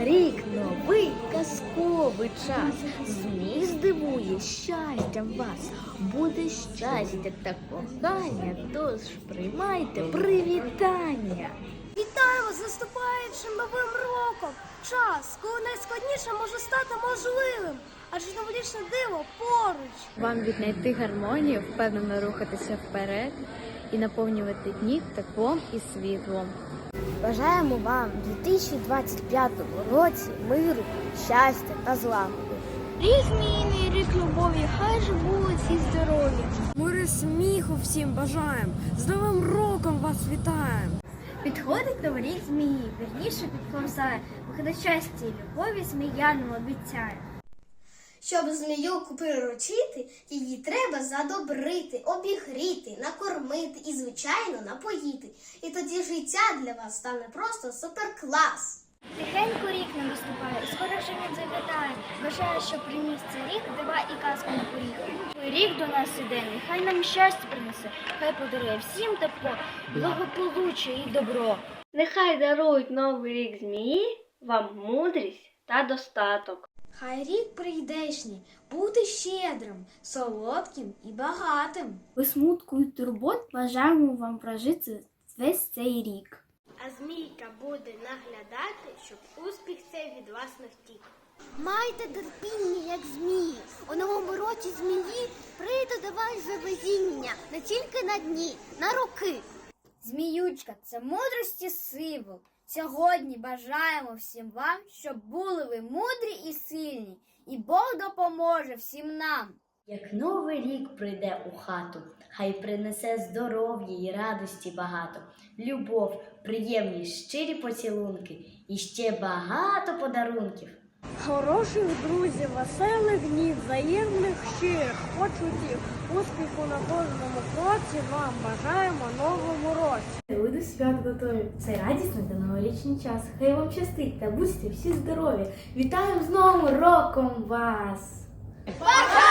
Рік новий казковий час. Змій здивує щастям вас. Буде щастя та кохання, тож приймайте привітання. Вітаємо з наступаючим новим роком! Час, коли найскладніше може стати можливим, адже новорічне диво поруч. Вам віднайти гармонію, впевнено рухатися вперед і наповнювати дні теплом і світлом. Бажаємо вам у 2025 році миру, щастя та злагоди. Рік змійний, рік любові, хай живуть всі здорові. Миру сміху всім бажаємо. З Новим роком вас вітаємо. Підходить новий рік змії, вірніше підповзає, бо щастя і любові змія нам обіцяє. Щоб зміюку приручити, її треба задобрити, обігріти, накормити і, звичайно, напоїти. І тоді життя для вас стане просто суперклас. Тихенько рік не наступає, і скоро вже він завітає. Бажаю, щоб приніс цей рік дива і казку на поріг. Рік до нас іде, нехай нам щастя принесе, хай подарує всім тепло, благополуччя і добро. Нехай дарують новий рік змії, вам мудрість та достаток. Хай рік прийдешній буде щедрим, солодким і багатим. Без смутку і турбот бажаємо вам прожити весь цей рік. А змійка буде наглядати, щоб успіх цей від вас не втік. Майте терпіння, як змії. У новому році змії прийде до вас за везіння не тільки на дні, на роки. Зміючка це мудрості символ. Сьогодні бажаємо всім вам, щоб були ви мудрі і сильні, і Бог допоможе всім нам. Як новий рік прийде у хату, хай принесе здоров'я і радості багато, любов, приємні щирі поцілунки і ще багато подарунків. Хороших друзів, веселих днів, взаємних щирих почуттів, успіху на кожному кроці вам бажаємо новому році. Свят готові. Це радісний та новорічний час. Хай вам щастить та будьте всі здорові. Вітаємо з Новим роком вас! Бажаємо